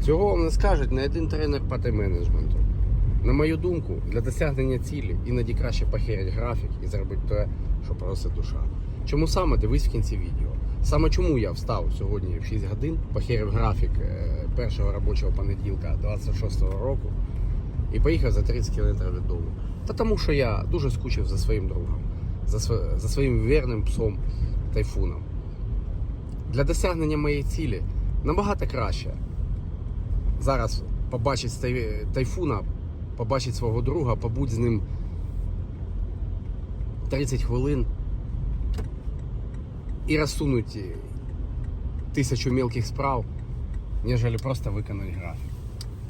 Цього вам не скажуть не один тренер по тайм-менеджменту. На мою думку, для досягнення цілі іноді краще похерять графік і зробити те, що просить душа. Чому саме дивись в кінці відео? Саме чому я встав сьогодні в 6 годин, похерив графік е, першого робочого понеділка 26-го року і поїхав за 30 км від дому. Та тому, що я дуже скучив за своїм другом, за, св- за своїм вірним псом тайфуном. Для досягнення моєї цілі набагато краще зараз побачить тайфуна, побачить свого друга, побудь з ним 30 хвилин і розсунуть тисячу мілких справ, ніж просто виконати графік.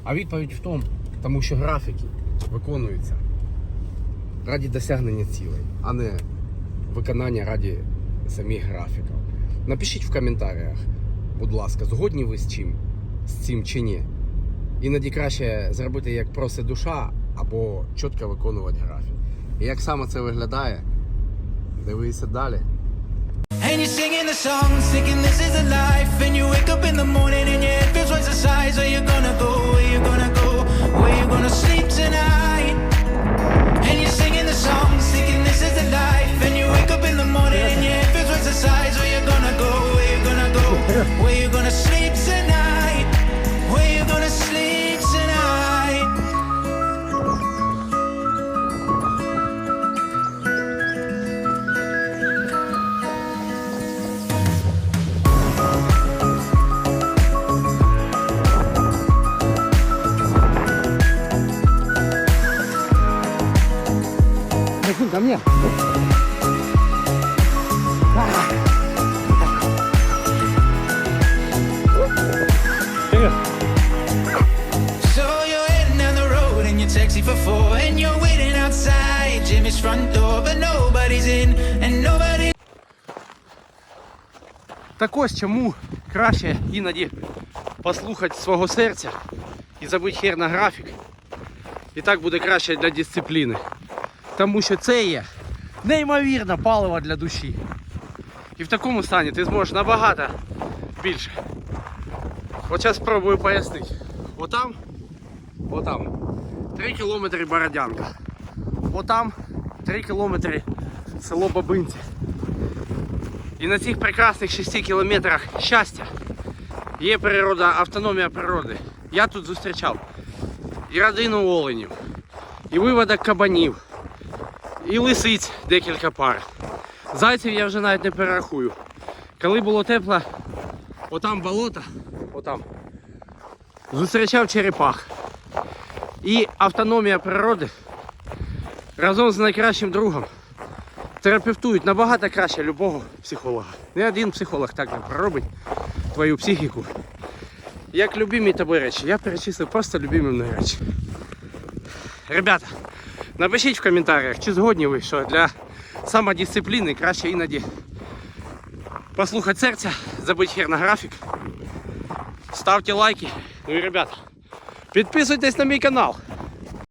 А відповідь в тому, тому що графіки виконуються раді досягнення цілей, а не виконання раді самих графіків. Напишіть в коментарях, будь ласка, згодні ви з чим? З цим чи ні? Іноді краще зробити як просить душа, або чітко виконувати графік. І як саме це виглядає, дивися далі. And you're singing the song, thinking this is a life. And you wake up in the morning and your head feels twice the size. Where you gonna go? Where you gonna go? Where you gonna sleep tonight? And you're singing the song, thinking this is a life. And you wake up in the morning and your head feels twice the size. Where you gonna go? Where you gonna go? Where you gonna sleep ко мне. So you're heading down the road in your taxi for four, and you're waiting outside Jimmy's front door, but nobody's in, and nobody. Так ось чому краще іноді послухати свого серця і забити хер на графік. І так буде краще для дисципліни. Тому що це є неймовірне паливо для душі. І в такому стані ти зможеш набагато більше. От зараз спробую пояснити. Отам, отам 3 кілометри Бородянка. Отам 3 кілометри село Бабинці. І на цих прекрасних 6 кілометрах щастя є природа, автономія природи. Я тут зустрічав і родину оленів, і виводок кабанів, і лисиць декілька пар. Зайців я вже навіть не перерахую. Коли було тепло, отам болото, отам, зустрічав черепах. І автономія природи разом з найкращим другом терапевтують набагато краще любого психолога. Не один психолог так не проробить твою психіку. Як любимі тобі речі. Я перечислив просто любимі мною речі. Ребята, напишіть в коментарях, чи згодні ви, що для самодисципліни краще іноді послухати серця, забити хер на графік. Ставте лайки. Ну і ребята, підписуйтесь на мій канал.